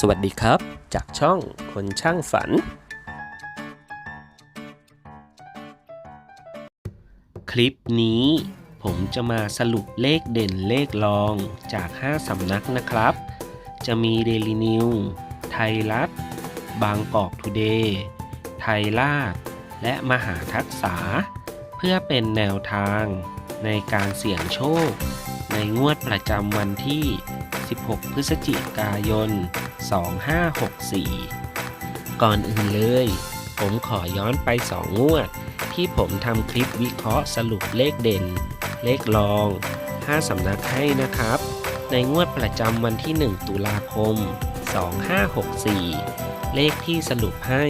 สวัสดีครับ จากช่องคนช่างฝัน คลิปนี้ ผมจะมาสรุปเลขเด่นเลขรองจาก 5 สำนักนะครับ จะมีเดลินิวไทยรัฐ บางกอกทูเดย์ไทยราช และมหาทักษา เพื่อเป็นแนวทางในการเสี่ยงโชค ในงวดประจำวันที่ 16 พฤศจิกายน 2564 ก่อนอื่นเลย ผมขอย้อนไป 2 งวด ที่ผมทำคลิปวิเคราะห์สรุปเลขเด่น เลขรอง 5 สำนักให้นะครับ ในงวดประจำวันที่ 1 ตุลาคม 2564 เลขที่สรุปให้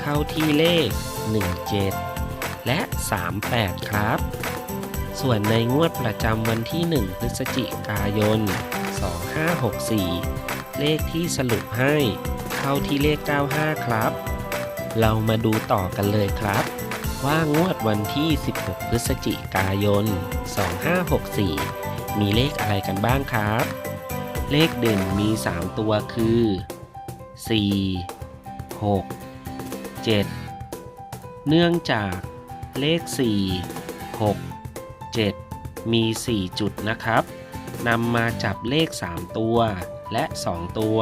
เข้าที่เลข 17 และ 38 ครับ ส่วนในงวดประจำวันที่ 1 พฤศจิกายน 2564 เลขที่สรุปให้เข้าที่เลข 95 ครับ เรามาดูต่อกันเลยครับ ว่างวดวันที่ 16 พฤศจิกายน 2564 มีเลขอะไรกันบ้างครับ เลขเด่นมี 3 ตัวคือ 4 6 7 เนื่องจากเลข 4 6 7 มี 4 จุดนะครับนำมาจับเลข 3 ตัว และ 2 ตัว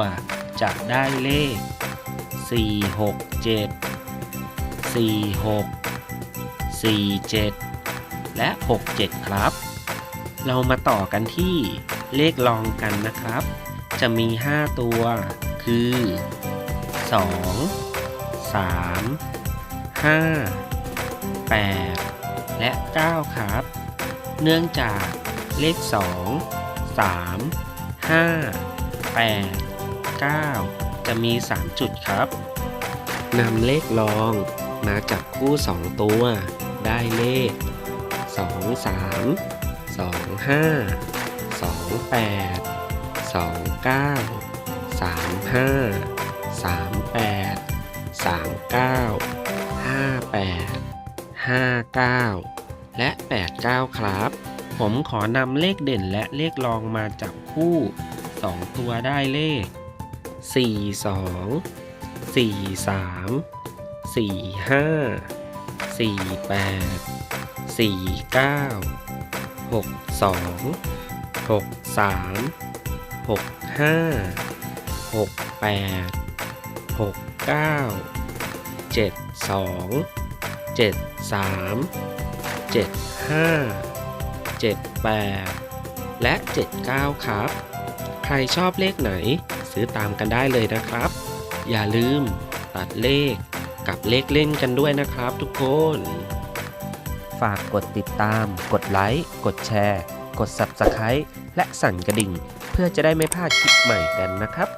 จะได้เลข 4 6 7 4 6 4 7 และ 6 7 ครับ เรามาต่อกันที่เลขรองกันนะครับ จะมี 5 ตัว คือ 2 3 5 8 และ 9 ครับ เนื่องจากเลข 2 3 5 8 9 จะมี 3 จุดครับนำเลขรองมาจับคู่ 2 ตัว ได้เลข 2 3 2 5 2 8 2 9 3 5 3 8 3 9 5 8 5 9 และ 8 9 ครับ ผมขอนำเลขเด่นและเลขรองมาจับคู่ 2 ตัวได้เลข 4 2 4 3 4 5 4 8 4 9 6 2 6 3 6 5 6 8 6 9 7 2 7 3 7 5 7 8 และ 7 9 ครับ ใครชอบเลขไหน ซื้อตามกันได้เลยนะครับ อย่าลืมตัดเลขกับเลขเล่นกันด้วยนะครับทุกคน ฝากกดติดตาม กดไลค์ กดแชร์ กด Subscribe และสั่นกระดิ่ง เพื่อจะได้ไม่พลาดคลิปใหม่กันนะครับ